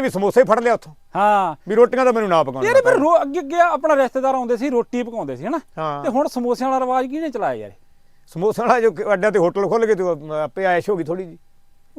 ਵੀ ਸਮੋਸੇ ਫੜ ਲਿਆ ਉੱਥੋਂ। ਹਾਂ। ਵੀ ਰੋਟੀਆਂ ਤਾਂ ਮੈਨੂੰ ਨਾ ਪਕਾਉਣਾ ਯਾਰ ਇਹ ਫਿਰ ਰੋ- ਅੱਗੇ ਅੱਗੇ ਆਪਣਾ ਰਿਸ਼ਤੇਦਾਰ ਆਉਂਦੇ ਸੀ ਰੋਟੀ ਪਕਾਉਂਦੇ ਸੀ ਹਨਾ? ਹਾਂ। ਤੇ ਹੁਣ ਸਮੋਸਿਆਂ ਵਾਲਾ ਰਿਵਾਜ ਕਿਹਨੇ ਚਲਾਇਆ ਯਾਰ ਸਮੋਸੇ ਵਾਲਾ ਜੋ ਅੱਡਿਆਂ ਤੇ ਹੋਟਲ ਖੁੱਲ ਗਏ ਤੇ ਆਪੇ ਆਇਸ਼ ਹੋ ਗਈ ਥੋੜੀ ਜੀ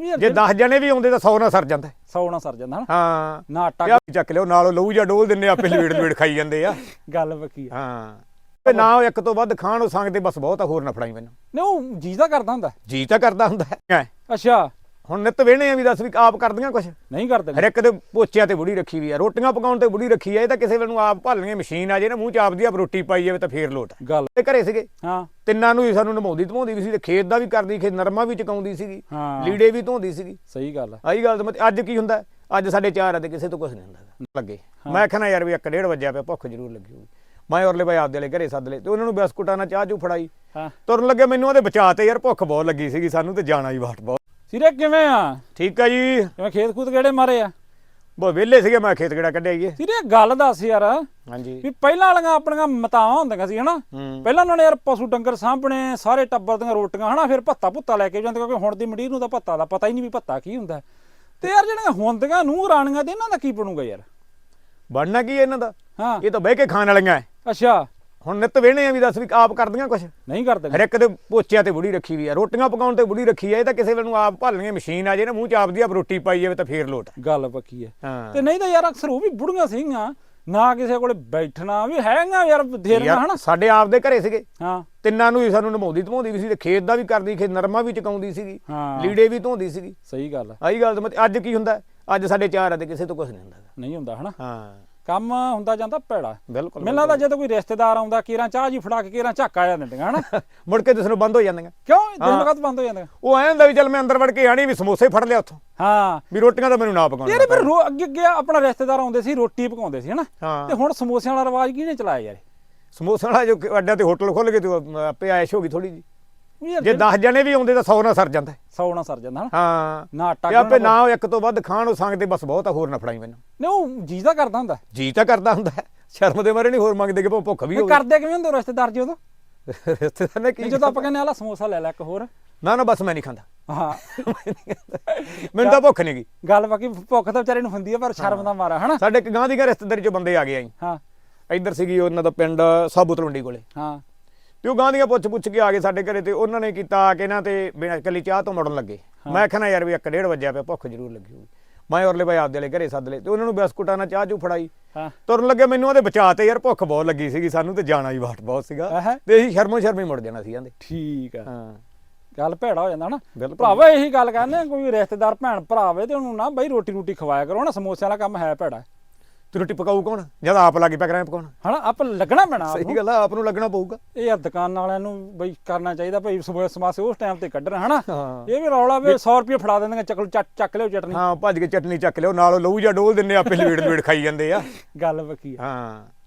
ਯਾਰ ਜੇ 10 ਜਣੇ ਵੀ ਆਉਂਦੇ ਤਾਂ 100 ਨਾਲ ਸਰ ਜਾਂਦਾ ਸੌ ਨਾ ਸਰ ਜਾਂਦਾ ਹਨਾ? ਹਾਂ। ਨਾ ਆਟਾ ਯਾ ਚੱਕ ਲਿਓ ਨਾਲੋਂ ਲਹੂ ਜਾਂ ਡੋਲ ਦਿੰਨੇ ਆਪੇ ਲਵੇੜ ਲਵੇੜ ਖਾਈ ਜਾਂਦੇ ਆ। ਗੱਲ ਵਕੀ ਆ। ਹਾਂ। ਤੇ ਨਾ ਉਹ ਇੱਕ ਤੋਂ ਵੱਧ ਖਾਣ ਉਹ ਸੰਗਦੇ ਬਸ ਬਹੁਤ ਆ ਹੋਰ ਨਾ ਫੜਾਈ ਮੈਨੂੰ। ਨਹੀਂ ਉਹ ਜੀ ਤਾਂ ਕਰਦਾ ਹੁੰਦਾ। ਜੀ ਤਾਂ ਕਰਦਾ ਹੁੰਦਾ ਹੈ? ਅੱਛਾ। ਹੁਣ ਨਿੱਤ ਵੇਹਣੇ ਆ ਵੀ ਦੱਸ ਵੀ ਆਪ ਕਰਦੀਆਂ ਕੁਛ? ਨਹੀਂ ਕਰਦੇ ਹਰ ਇੱਕ ਦੇ ਪੋਚਿਆਂ ਤੇ ਬੁੜੀ ਰੱਖੀ ਵੀ ਆ ਰੋਟੀਆਂ ਪਕਾਉਣ ਤੇ ਬੁੜੀ ਰੱਖੀ ਆ ਇਹ ਤਾਂ ਕਿਸੇ ਵੇਲੇ ਨੂੰ ਆਪ ਭਾਲਣੀਆਂ ਮਸ਼ੀਨ ਆ ਜੇ ਨਾ ਮੂੰਹ ਚ ਆਪਦੀ ਆਪ ਰੋਟੀ ਪਾਈ ਜਾਵੇ ਤਾਂ ਫੇਰ ਲੋਟ। ਗੱਲ। ਤੇ ਘਰੇ ਸੀਗੇ। ਹਾਂ। ਤਿੰਨਾਂ ਨੂੰ ਹੀ ਸਾਨੂੰ ਨਿਭਾਉਂਦੀ ਧਵਾਉਂਦੀ ਵੀ ਸੀ ਤੇ ਖੇਤ ਦਾ ਵੀ ਕਰਦੀ ਖੇਤ ਨਰਮਾ ਵੀ ਚਕਾਉਂਦੀ ਸੀਗੀ। ਹਾਂ। ਲੀੜੇ ਵੀ ਧੋਂਦੀ ਸੀਗੀ। ਸਹੀ ਗੱਲ ਆ। ਆਹੀ ਗੱਲ ਤਾਂ ਮੈਂ- ਅੱਜ ਕੀ ਹੁੰਦਾ? ਅੱਜ ਸਾਡੇ ਚਾਰ ਆ ਤੇ ਕਿਸੇ ਤੋਂ ਕੁਝ ਨਹੀਂ ਹੁੰਦਾ। ਲੱਗੇ। ਮੈਂ ਕਹਿੰਦਾ ਯਾਰ ਵੀ 1:30 ਵਜਿਆ ਪਿਆ ਭੁੱਖ ਜ਼ਰੂਰ ਲੱਗੀ ਹੋਊਗੀ ਮੈਂ ਔਰਲੇ ਭਾਈ ਆਪਦੇ ਵਾਲੇ ਘਰੇ ਸੱਦ ਲਏ ਤੇ ਉਹਨਾਂ ਨੂੰ ਬਿਸਕੁਟਾਂ ਨਾਲ ਚਾਹ ਚੂ ਫੜਾਈ। ਹਾਂ। ਤੁਰਨ ਲੱਗੇ ਮੈਨੂੰ ਉਹਦੇ ਬਚਾ ਤੇ ਯਾਰ ਭੁੱਖ ਬਹੁਤ ਲੱਗੀ ਸੀਗੀ ਸਾਨੂੰ ਤੇ ਜਾਣਾ ਹੀ ਬਾਟ ਬਹੁਤ ਸਿਰੇ ਕਿਵੇਂ ਆ? ਠੀਕ ਆ ਜੀ। ਕਿਵੇਂ ਖੇਤ ਖੂਤ ਕਿਹੜੇ ਮਾਰੇ ਆ? ਬਹੁਤ ਵਿਹਲੇ ਸੀਗੇ ਮੈਂ ਖੇਤ ਕਿਹੜਾ ਕੱਢਿਆ ਈਏ ਸਿਰੇ ਗੱਲ ਦੱਸ ਯਾਰ। ਹਾਂਜੀ। ਵੀ ਪਹਿਲਾਂ ਵਾਲੀਆਂ ਆਪਣੀਆਂ ਮਤਾਵਾਂ ਹੁੰਦੀਆਂ ਸੀ ਹਨਾ? ਹੂੰ। ਪਹਿਲਾਂ ਉਹਨਾਂ ਨੇ ਯਾਰ ਪਸ਼ੂ ਡੰਗਰ ਸਾਂਭਣੇ ਸਾਰੇ ਟੱਬਰ ਦੀਆਂ ਰੋਟੀਆਂ ਹਨਾ? ਫਿਰ ਭੱਤਾ ਭੁੱਤਾ ਲੈ ਕੇ ਜਾਂਦੇ ਕਿਉਂਕਿ ਹੁਣ ਦੀ ਮੰਡੀਰ ਨੂੰ ਤਾਂ ਭੱਤਾ ਦਾ ਪਤਾ ਹੀ ਨਹੀਂ ਵੀ ਭੱਤਾ ਕੀ ਹੁੰਦਾ। ਤੇ ਯਾਰ ਜਿਹੜੀਆਂ ਹੁੰਦੀਆਂ ਨੂੰ ਰਾਣੀਆਂ ਤੇ ਇਹਨਾਂ ਦਾ ਕੀ ਬਣੂਗਾ ਯਾਰ? ਬਣਨਾ ਕੀ ਹੈ ਇਹਨਾਂ ਦਾ? ਹਾਂ। ਇਹ ਤਾਂ ਬਹਿ ਕੇ ਖਾਣ ਵਾਲੀਆਂ ਐ ਅੱਛਾ। ਹੁਣ ਨਿੱਤ ਵੇਹਣੇ ਆ ਵੀ ਦੱਸ ਵੀ ਆਪ ਕਰਦੀਆਂ ਕੁਛ। ਨਹੀਂ ਕਰਦੇ ਹਰ ਇੱਕ ਦੇ ਪੋਚਿਆਂ ਤੇ ਬੁੜੀ ਰੱਖੀ ਵੀ ਆ ਰੋਟੀਆਂ ਪਕਾਉਣ ਤੇ ਬੁੜੀ ਰੱਖੀ ਆ ਇਹ ਤਾਂ ਕਿਸੇ ਵੇਲੇ ਨੂੰ ਆਪ ਭਾਲਣੀਆਂ ਮਸ਼ੀਨ ਆ ਜੇ ਨਾ ਮੂੰਹ ਚ ਆਪਦੀ ਆਪ ਰੋਟੀ ਪਾਈ ਜਾਵੇ ਤਾਂ ਫੇਰ ਲੋਟ ਹੈ। ਗੱਲ ਪੱਕੀ ਹੈ ਹਾਂ। ਤੇ ਨਹੀਂ ਤਾਂ ਯਾਰ ਅਕਸਰ ਉਹ ਵੀ ਬੁੜੀਆਂ ਸੀਗੀਆਂ ਨਾ ਕਿਸੇ ਕੋਲੇ ਬੈਠਣਾ ਵੀ ਹੈਗਾ ਯਾਰ ਬਥੇਰੀਆਂ ਹਨਾ? ਸਾਡੇ ਆਪ ਦੇ ਘਰੇ ਸੀਗੇ। ਹਾਂ। ਤਿੰਨਾਂ ਨੂੰ ਹੀ ਸਾਨੂੰ ਨਿਭਾਉਂਦੀ ਧਵਾਉਂਦੀ ਵੀ ਸੀ ਤੇ ਖੇਤ ਦਾ ਵੀ ਕਰਦੀ ਖੇਤ ਨਰਮਾ ਵੀ ਚਕਾਉਂਦੀ ਸੀਗੀ। ਹਾਂ। ਲੀੜੇ ਵੀ ਧੋਂਦੀ ਸੀਗੀ। ਸਹੀ ਗੱਲ ਆ। ਆਹੀ ਗੱਲ ਅੱਜ ਕੀ ਹੁੰਦਾ? ਅੱਜ ਸਾਡੇ ਚਾਰ ਆ ਤੇ ਕਿਸੇ ਤੋਂ ਕੁਝ ਨਹੀਂ ਹੁੰਦਾ। ਨਹੀਂ ਹੁੰਦਾ ਹਨਾ? ਹਾਂ। ਕੰਮ ਹੁੰਦਾ ਜਾਂਦਾ ਭੈੜਾ। ਬਿਲਕੁਲ ਮੈਨੂੰ ਲੱਗਦਾ ਜਦੋਂ ਕੋਈ ਰਿਸ਼ਤੇਦਾਰ ਆਉਂਦਾ ਕੀਰਾਂ ਚਾਹ ਜੀ ਫੜਾ ਕੇ ਕੀਰਾਂ ਝੱਕ ਆ ਜਾਂਦੀਆਂ ਹਨਾ? ਮੁੜ ਕੇ ਦਿਸਣੋਂ ਬੰਦ ਹੋ ਜਾਂਦੀਆਂ ਕਿਉਂ? ਦਿਨ ਲਗਾਤ ਬੰਦ ਹੋ ਜਾਂਦੀਆਂ ਉਹ ਐਂ ਹੁੰਦਾ ਵੀ ਚੱਲ ਮੈਂ ਅੰਦਰ ਵੜ ਕੇ ਆਣੀ ਵੀ ਸਮੋਸੇ ਫੜ ਲਿਆ ਉੱਥੋਂ। ਹਾਂ। ਵੀ ਰੋਟੀਆਂ ਤਾਂ ਮੈਨੂੰ ਨਾ ਪਕਾਉਣਾ ਯਾਰ ਫਿਰ ਅੱਗੇ ਅੱਗੇ ਆਪਣਾ ਰਿਸ਼ਤੇਦਾਰ ਆਉਂਦੇ ਸੀ ਰੋਟੀ ਪਕਾਉਂਦੇ ਸੀ ਹਨਾ? ਤੇ ਹੁਣ ਸਮੋਸਿਆਂ ਵਾਲਾ ਰਿਵਾਜ ਕਿਹਨੇ ਚਲਾਇਆ ਯਾਰ? ਸਮੋਸੇ ਵਾਲਾ ਜੋ ਅੱਡਿਆਂ ਤੇ ਹੋਟਲ ਖੁੱਲ ਗਏ ਤੇ ਆਪੇ ਆਇਸ਼ ਹੋ ਗਈ ਥੋੜੀ ਜੀ ਜੇ 10 ਜਣੇ ਵੀ ਆਉਂਦੇ ਤਾਂ 100 ਨਾਲ ਸਰ ਜਾਂਦਾ। ਸੌ ਨਾ ਸਰ ਜਾਂਦਾ ਹਨਾ? ਹਾਂ। ਨਾ ਆਟਾ ਤੇ ਆਪੇ ਨਾ ਇੱਕ ਤੋਂ ਵੱਧ ਖਾਣ ਉਹ ਸੰਗਦੇ ਬਸ ਬਹੁਤ ਆ ਹੋਰ ਨਾ ਫੜਾਈ ਮੈਨੂੰ। ਨਹੀਂ ਜੀ ਤਾਂ ਕਰਦਾ ਹੁੰਦਾ। ਜੀ ਤਾਂ ਕਰਦਾ ਹੁੰਦਾ। ਸ਼ਰਮ ਦੇ ਮਾਰੇ ਨਹੀਂ ਹੋਰ ਮੰਗਦੇ ਕਿ ਭੁੱਖ ਵੀ ਹੋਵੇ। ਕਰਦੇ ਕਿਵੇਂ ਹੁੰਦੇ ਰਿਸ਼ਤੇਦਾਰ ਜੀ ਉਦੋਂ? ਰਿਸ਼ਤੇਦਾਰ ਨੇ ਕੀ ਜਦੋਂ ਆਪਾਂ ਕਹਿੰਦੇ ਆਲਾ ਸਮੋਸਾ ਲੈ ਲੈ ਇੱਕ ਹੋਰ। ਨਾ ਨਾ ਬਸ ਮੈਂ ਨਹੀਂ ਖਾਂਦਾ। ਹਾਂ। ਮੈਨੂੰ ਤਾਂ ਭੁੱਖ ਨਹੀਂ ਗਈ ਗੱਲ ਬਾਕੀ ਭੁੱਖ ਤਾਂ ਵਿਚਾਰੇ ਨੂੰ ਹੁੰਦੀ ਆ ਪਰ ਸ਼ਰਮ ਦਾ ਮਾਰਾ ਹਨਾ? ਸਾਡੇ ਇੱਕ ਗਾਂ ਦੀ ਘਰ ਰਿਸ਼ਤੇਦਾਰੀ ਚੋਂ ਬੰਦੇ ਆ ਗਏ ਆਈ ਹਾਂ। ਇੱਧਰ ਸੀਗੀ ਉਹਨਾਂ ਦਾ ਪਿੰਡ ਸਾਬੂ ਤਲਵੰਡੀ ਕੋਲੇ। ਹਾਂ। ਤੇ ਉਹ ਗਾਂ ਦੀਆਂ ਪੁੱਛ ਪੁੱਛ ਕੇ ਆ ਗਏ ਸਾਡੇ ਘਰੇ ਤੇ ਉਹਨਾਂ ਨੇ ਕੀਤਾ ਕੇ ਨਾ ਤੇ ਬਿਨਾਂ ਇਕੱਲੀ ਚਾਹ ਤੋਂ ਮੁੜਨ ਲੱਗੇ। ਮੈਂ ਕਹਿੰਦਾ ਯਾਰ ਵੀ 1:30 ਵਜਿਆ ਪਿਆ ਭੁੱਖ ਜ਼ਰੂਰ ਲੱਗੀ ਹੋਊਗੀ ਮੈਂ ਔਰਲੇ ਭਾਈ ਆਪਦੇ ਵਾਲੇ ਘਰੇ ਸੱਦ ਲਏ ਤੇ ਉਹਨਾਂ ਨੂੰ ਬਿਸਕੁਟਾਂ ਨਾਲ ਚਾਹ ਚੂ ਫੜਾਈ। ਹਾਂ। ਤੁਰਨ ਲੱਗੇ ਮੈਨੂੰ ਉਹਦੇ ਬਚਾ ਤੇ ਯਾਰ ਭੁੱਖ ਬਹੁਤ ਲੱਗੀ ਸੀਗੀ ਸਾਨੂੰ ਤੇ ਜਾਣਾ ਹੀ ਬਾਟ ਬਹੁਤ ਸੀਗਾ। ਤੇ ਅਸੀਂ ਸ਼ਰਮੋ ਸ਼ਰਮੀ ਮੁੜ ਜਾਣਾ ਸੀ ਕਹਿੰਦੇ ਠੀਕ ਆ। ਹਾਂ। ਗੱਲ ਭੈੜਾ ਹੋ ਜਾਂਦਾ ਹਨਾ ਬਿਲਕੁਲ। ਭਰਾਵਾ ਇਹੀ ਗੱਲ ਕਹਿੰਦੇ ਕੋਈ ਰਿਸ਼ਤੇਦਾਰ ਭੈਣ ਭਰਾ ਆਵੇ ਤੇ ਉਹਨੂੰ ਨਾ ਬਈ ਰੋਟੀ ਰੋਟੀ ਖਵਾਇਆ ਕਰੋ ਨਾ ਸਮੋਸਿਆਂ ਵਾਲਾ ਕੰਮ ਹੈ ਭੈੜਾ। ਤੇ ਰੋਟੀ ਪਕਾਊ ਕੌਣ? ਜਦ ਆਪ ਲੱਗੀ ਪਿਆ ਕਰਾਂ ਪਕਾਉਣ ਹਨਾ ਆਪ ਲੱਗਣਾ ਪੈਣਾ ਆਪ ਸਹੀ ਨੂੰ। ਗੱਲ ਆ ਆਪ ਨੂੰ ਲੱਗਣਾ ਪਊਗਾ। ਇਹ ਯਾਰ ਦੁਕਾਨ ਵਾਲਿਆਂ ਨੂੰ ਬਈ ਕਰਨਾ ਚਾਹੀਦਾ ਭਈ ਸਮੋ- ਸਮੋਸੇ ਉਸ ਟਾਈਮ ਤੇ ਕੱਢਣ ਹਨਾ ਹਾਂ। ਇਹ ਵੀ ਰੌਲਾ ਵੀ 100 ਰੁਪਏ ਫੜਾ ਦਿੰਦੇ ਚੱਕ ਚੱਕ ਚੱਕ ਲਿਓ ਚਟਨੀ। ਹਾਂ ਭੱਜ ਕੇ ਚਟਨੀ ਚੱਕ ਲਿਓ ਨਾਲ ਲਹੂ ਜਾਂ ਡੋਲ ਦਿੰਨੇ ਆਪੇ ਲਵੇੜ ਲਵੇੜ ਖਾਈ ਜਾਂਦੇ ਆ। ਗੱਲ ਵਕੀ ਆ। ਹਾਂ।